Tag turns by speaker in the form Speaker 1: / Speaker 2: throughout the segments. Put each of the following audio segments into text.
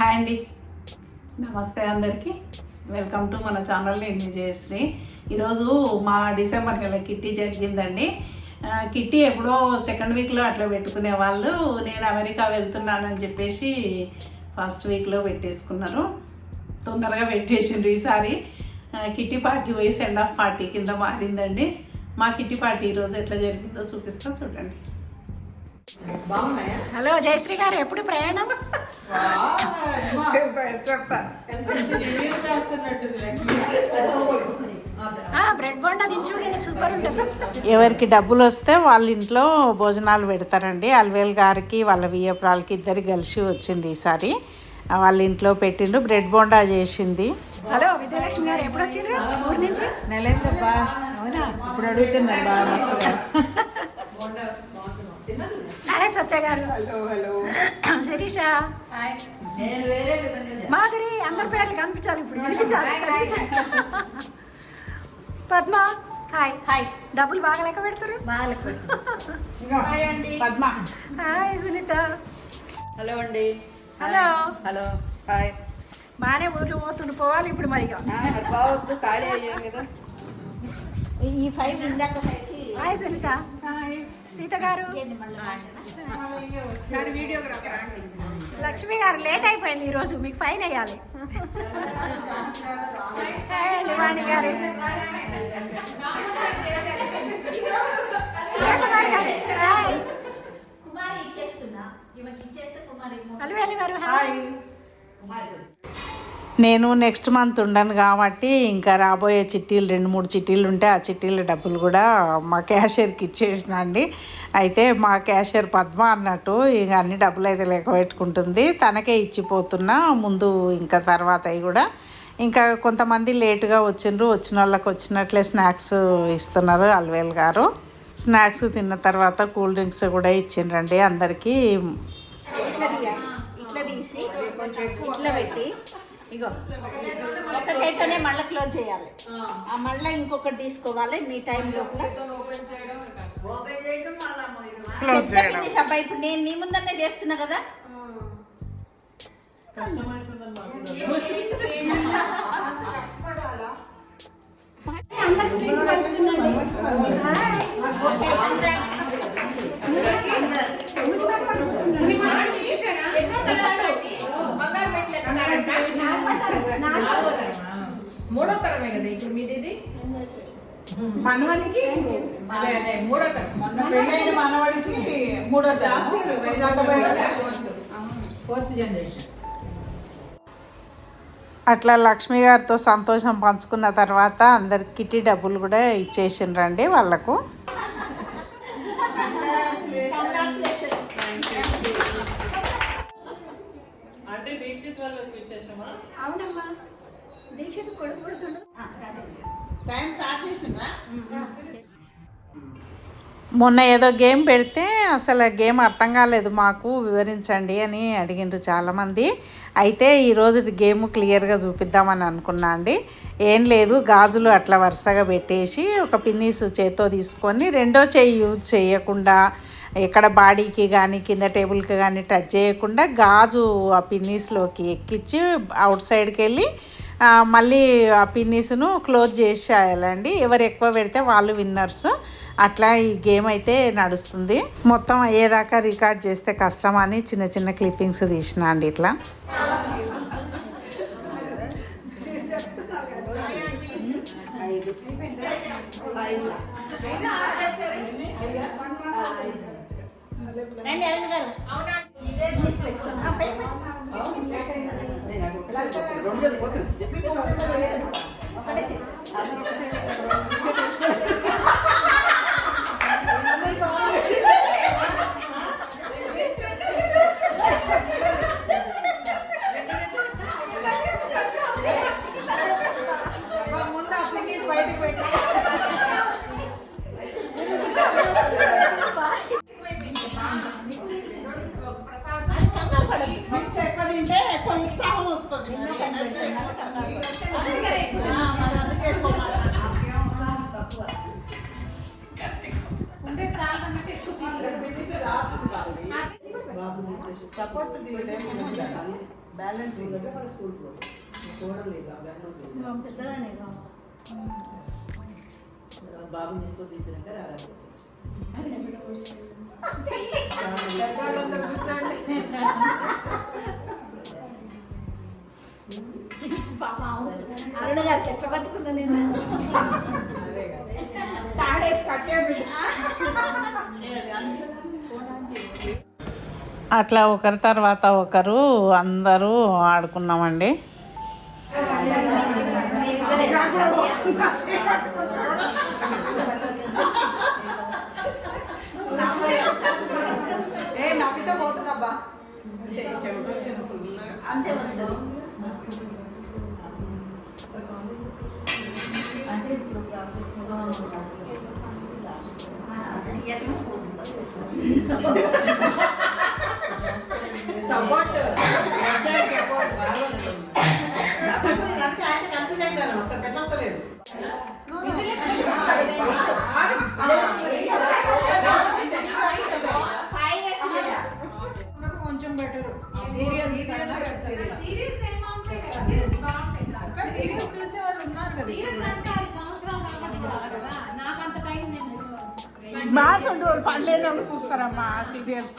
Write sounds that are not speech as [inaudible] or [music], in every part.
Speaker 1: Hi అండి. నమస్తే అందరికీ. వెల్కమ్ టు మన ఛానల్ నేను జయశ్రీ. ఈరోజు మా డిసెంబర్ నెల కిట్టి జరిగిందండి. కిట్టి ఎప్పుడో సెకండ్ వీక్లో అట్లా పెట్టుకునే వాళ్ళు నేను అమెరికా వెళ్తున్నానని చెప్పేసి ఫస్ట్ వీక్లో పెట్టేసుకున్నారు. తొందరగా పెట్టేసిండ్రు ఈసారి. కిట్టి పార్టీ పోయి సెండ్ ఆఫ్ పార్టీ కింద మారిందండి. మా కిట్టి పార్టీ ఈరోజు ఎట్లా జరిగిందో చూపిస్తా చూడండి.
Speaker 2: హలో జయశ్రీ గారు ఎప్పుడు ప్రయాణం? బ్రెడ్ బోండా దించుడు సూపర్ ఉంటుంది.
Speaker 1: ఎవరికి డబ్బులు వస్తే వాళ్ళ ఇంట్లో భోజనాలు పెడతారండి. అల్వేల్ గారికి వాళ్ళ వియ్యపురాలకి ఇద్దరు కలిసి వచ్చింది ఈసారి. వాళ్ళ ఇంట్లో పెట్టిండు బ్రెడ్ బోండా చేసింది.
Speaker 2: హలో విజయలక్ష్మి గారు ఎప్పుడు వచ్చిండ్రు ఊరి నుంచి?
Speaker 3: నెలైందబ్బా.
Speaker 2: అవునా?
Speaker 3: ఇప్పుడు అడుగుతున్నారు బాగా
Speaker 2: హాయ్ సత్య గారు. శిరీష. మాధురి అందరి పేర్లు కనిపించాలి ఇప్పుడు. కనిపించాలి పద్మ హాయ్. హాయ్ డబ్బులు బాగా లెక్క పెడతారు?
Speaker 3: పద్మ.
Speaker 2: హాయ్ సునీత.
Speaker 3: హలో అండి.
Speaker 2: హలో.
Speaker 3: హలో. హాయ్
Speaker 2: బాగానే ఊర్లు పోతుండు పోవాలి ఇప్పుడు మరి
Speaker 3: ఖాళీ అయ్యాం కదా.
Speaker 4: ఈ ఫైవ్
Speaker 2: హాయ్ సునీత. సీత గారు? లక్ష్మి గారు లేట్ అయిపోయింది ఈరోజు మీకు ఫైన్ వేయాలి. హాయ్ లివాణి గారు. సురేఖకుమారి గారు హాయ్.
Speaker 4: కుమారి
Speaker 2: గారు హాయ్.
Speaker 1: నేను నెక్స్ట్ మంత్ ఉండను కాబట్టి ఇంకా రాబోయే చిట్టీలు రెండు మూడు చిట్టీలు ఉంటే ఆ చిట్టీల డబ్బులు కూడా మా క్యాషియర్కి ఇచ్చేసిన అండి. అయితే మా క్యాషియర్ పద్మ అన్నట్టు ఇక అన్ని డబ్బులు అయితే లెక్క పెట్టుకుంటుంది. తనకే ఇచ్చిపోతున్నా ముందు ఇంకా తర్వాత అవి కూడా. ఇంకా కొంతమంది లేటుగా వచ్చిండ్రు వచ్చిన వాళ్ళకి వచ్చినట్లే స్నాక్స్ ఇస్తున్నారు అల్వేల్ గారు. స్నాక్స్ తిన్న తర్వాత కూల్ డ్రింక్స్ కూడా ఇచ్చిండ్రండి అందరికీ.
Speaker 4: ఇట్లా ఇట్లా తీసి ఇట్లా పెట్టి ఇగో ఒక చేతితోనే మళ్ళీ క్లోజ్ చేయాలి. ఆ. మళ్ళీ ఇంకొకటి తీసుకోవాలి నీ టైం లోపల.
Speaker 1: క్లోజ్
Speaker 4: సబ్బా ఇప్పుడు నేను నీ ముందనే చేస్తున్నా కదా?
Speaker 3: మూడో ఇప్పుడు మీది ఇది మనవడికి అదే అదే మూడో తరం. మొన్న పెళ్ళైన మనవడికి మూడో ఫోర్త్ జనరేషన్
Speaker 1: అట్లా లక్ష్మి గారితో సంతోషం పంచుకున్న తర్వాత అందరికి కిట్టి డబ్బులు కూడా ఇచ్చేసిండ్రండి వాళ్ళకు.
Speaker 2: అవునమ్మా. దీక్షిత్ కొడుకు
Speaker 3: టైం స్టార్ట్ చేసిండ్రా?
Speaker 1: మొన్న ఏదో గేమ్ పెడితే అసలు గేమ్ అర్థం కాలేదు మాకు వివరించండి అని అడిగిండ్రు చాలామంది. అయితే ఈరోజు గేమ్ క్లియర్గా చూపిద్దామని అనుకున్నా అండి. ఏం లేదు గాజులు అట్లా వరుసగా పెట్టేసి ఒక పిన్నీస్ చేత్తో తీసుకొని రెండో చేయి యూజ్ చేయకుండా ఎక్కడ బాడీకి కానీ కింద టేబుల్కి కానీ టచ్ చేయకుండా గాజు ఆ పిన్నీస్లోకి ఎక్కించి అవుట్ సైడ్కి వెళ్ళి మళ్ళీ ఆ పిన్నీస్ను క్లోజ్ చేసేయాలండి. ఎవరు ఎక్కువ పెడితే వాళ్ళు విన్నర్స్. అట్లా ఈ గేమ్ అయితే నడుస్తుంది. మొత్తం అయ్యేదాకా రికార్డ్ చేస్తే కష్టం అని చిన్న చిన్న క్లిప్పింగ్స్ తీసిన అండి ఇట్లా.
Speaker 4: అవునా ఆ, ఒకటే
Speaker 3: సపోర్ట్ బ్యాలెన్స్
Speaker 4: పెద్దదానే
Speaker 5: బాబు తీసుకొని తెచ్చినాక రారాదు
Speaker 3: పెద్దవాళ్ళందరూ కూర్చోండి
Speaker 2: అరుణ గారికి ఎట్లా పట్టుకున్నా నేను
Speaker 3: అదే కదా
Speaker 2: తాడేసి కట్టేది
Speaker 1: అట్లా ఒకరి తర్వాత ఒకరు అందరూ ఆడుకున్నామండి.
Speaker 4: అంతే వస్తుంది. ఎట్లా [laughs]
Speaker 3: సపోర్ట్ సపోర్ట్ బాగా
Speaker 4: ఇయర్స్
Speaker 3: నాకు కొంచెం బెటర్ సీరియల్స్ కన్నా సీరియల్స్ సీరియల్స్ చూసే వాళ్ళు ఉన్నారు కదా
Speaker 2: మాస్ ఉండేవారు పర్లేదు చూస్తారమ్మా సీరియల్స్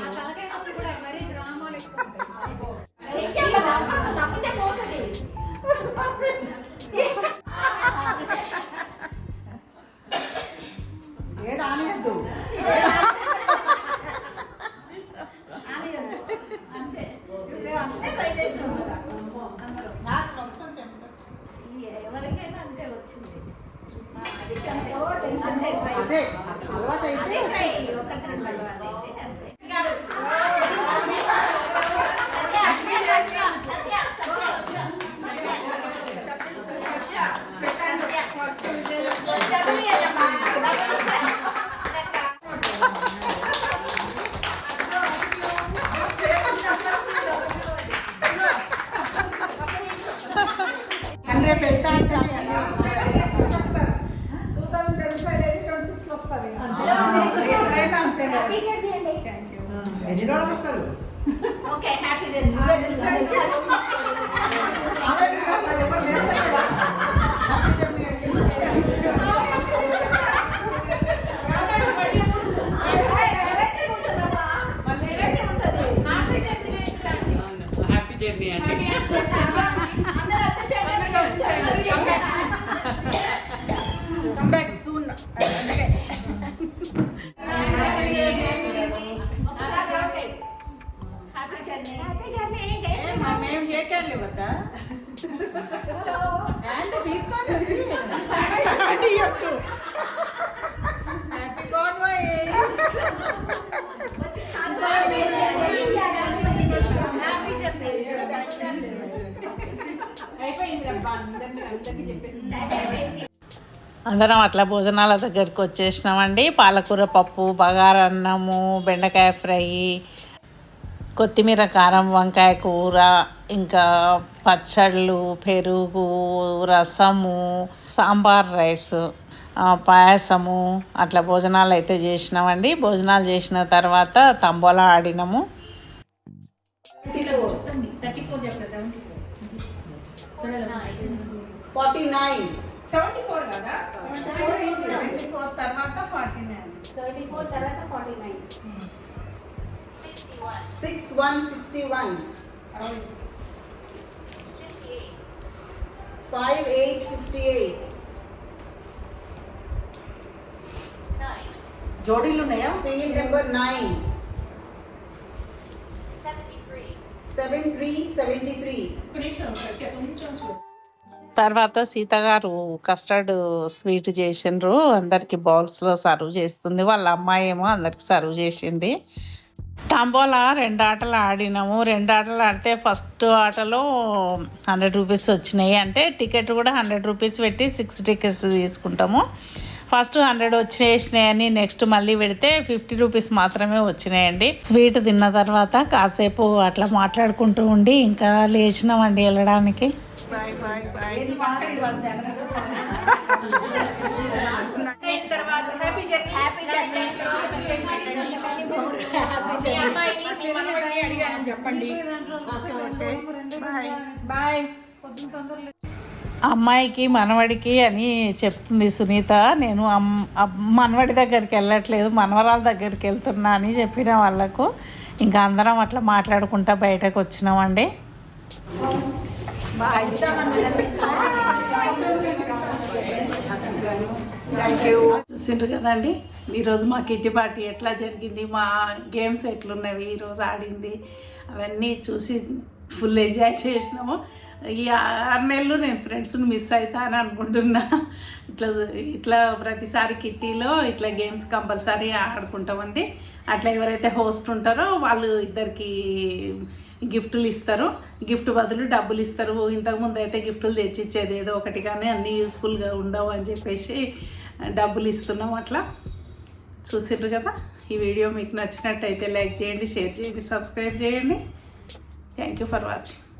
Speaker 4: ఒకటి
Speaker 5: ఎన్ని రోజులు వస్తారు
Speaker 4: ఓకే హ్యాపీ జర్నీ
Speaker 3: మేము షేక్ హ్యాండ్లు ఇవ్వద్దా హ్యాండ్ తీసుకోండి వచ్చి. హ్యాపీ
Speaker 1: అందరం అట్లా భోజనాల దగ్గరికి వచ్చేసినామండి. పాలకూర పప్పు బగారన్నము బెండకాయ ఫ్రై కొత్తిమీర కారం వంకాయ కూర ఇంకా పచ్చళ్ళు పెరుగు రసము సాంబార్ రైస్ ఆ, పాయసము అట్లా భోజనాలు అయితే చేసినామండి. భోజనాలు చేసిన తర్వాత tambola ఆడినాము.
Speaker 3: Forty nine.
Speaker 2: Seventy four కదా?
Speaker 3: సెవెంటీ ఫోర్ తర్వాత ఫార్టీ నైన్.
Speaker 4: ఫోర్ తర్వాత forty nine.
Speaker 3: Six one sixty one five eight fifty eight
Speaker 5: జోడీలు ఉన్నాయా
Speaker 3: single number nine seven three seventy three
Speaker 1: తర్వాత సీత గారు కస్టర్డ్ స్వీట్ చేసిండ్రు. అందరికి బౌల్స్లో సర్వ్ చేస్తుంది. వాళ్ళ అమ్మాయి ఏమో అందరికి సర్వ్ చేసింది. తంబోలా రెండు ఆటలు ఆడినాము. రెండు ఆటలు ఆడితే ఫస్ట్ ఆటలో హండ్రెడ్ రూపీస్ వచ్చినాయి. అంటే టికెట్ కూడా హండ్రెడ్ రూపీస్ పెట్టి సిక్స్ టికెట్స్ తీసుకుంటాము. ఫస్ట్ హండ్రెడ్ వచ్చినాయని నెక్స్ట్ మళ్ళీ పెడితే ఫిఫ్టీ రూపీస్ మాత్రమే వచ్చినాయండి. స్వీట్ తిన్న తర్వాత కాసేపు అట్లా మాట్లాడుకుంటూ ఉండి ఇంకా లేచినామండి వెళ్ళడానికి.
Speaker 2: హ్యాపీ జర్నీ
Speaker 4: హ్యాపీ
Speaker 3: మనవడిని అడిగానని చెప్పండి. బాయ్.
Speaker 1: అమ్మాయికి మనవడికి అని చెప్తుంది సునీత. నేను అమ్ అమ్- మనవడి దగ్గరికి వెళ్ళట్లేదు మనవరాల దగ్గరికి వెళ్తున్నా అని చెప్పిన వాళ్ళకు ఇంకా అందరం అట్లా మాట్లాడుకుంటా బయటకు వచ్చినామండి. చూసిండ్రు కదండి? ఈరోజు మా కిట్టి పార్టీ ఎట్లా జరిగింది? మా గేమ్స్ ఎట్లున్నవి? ఈరోజు ఆడింది. అవన్నీ చూసి ఫుల్ ఎంజాయ్ చేసినాము. ఈ ఆరు నెలలు నేను ఫ్రెండ్స్ని మిస్ అవుతా అని అనుకుంటున్నా. ఇట్లా ఇట్లా ప్రతిసారి కిట్టీలో ఇట్లా గేమ్స్ కంపల్సరీ ఆడుకుంటామండి. అట్లా ఎవరైతే హోస్ట్ ఉంటారో వాళ్ళు ఇద్దరికి గిఫ్టులు ఇస్తారు. గిఫ్ట్ బదులు డబ్బులు ఇస్తారు. ఇంతకుముందు అయితే గిఫ్టులు తెచ్చిచ్చేది ఏదో ఒకటి కానీ అన్నీ యూస్ఫుల్గా ఉండవు అని చెప్పేసి డబ్బులు ఇస్తున్నాం అట్లా. చూసిండ్రు కదా? ఈ వీడియో మీకు నచ్చినట్టయితే లైక్ చేయండి షేర్ చేయండి సబ్స్క్రైబ్ చేయండి. Thank you for watching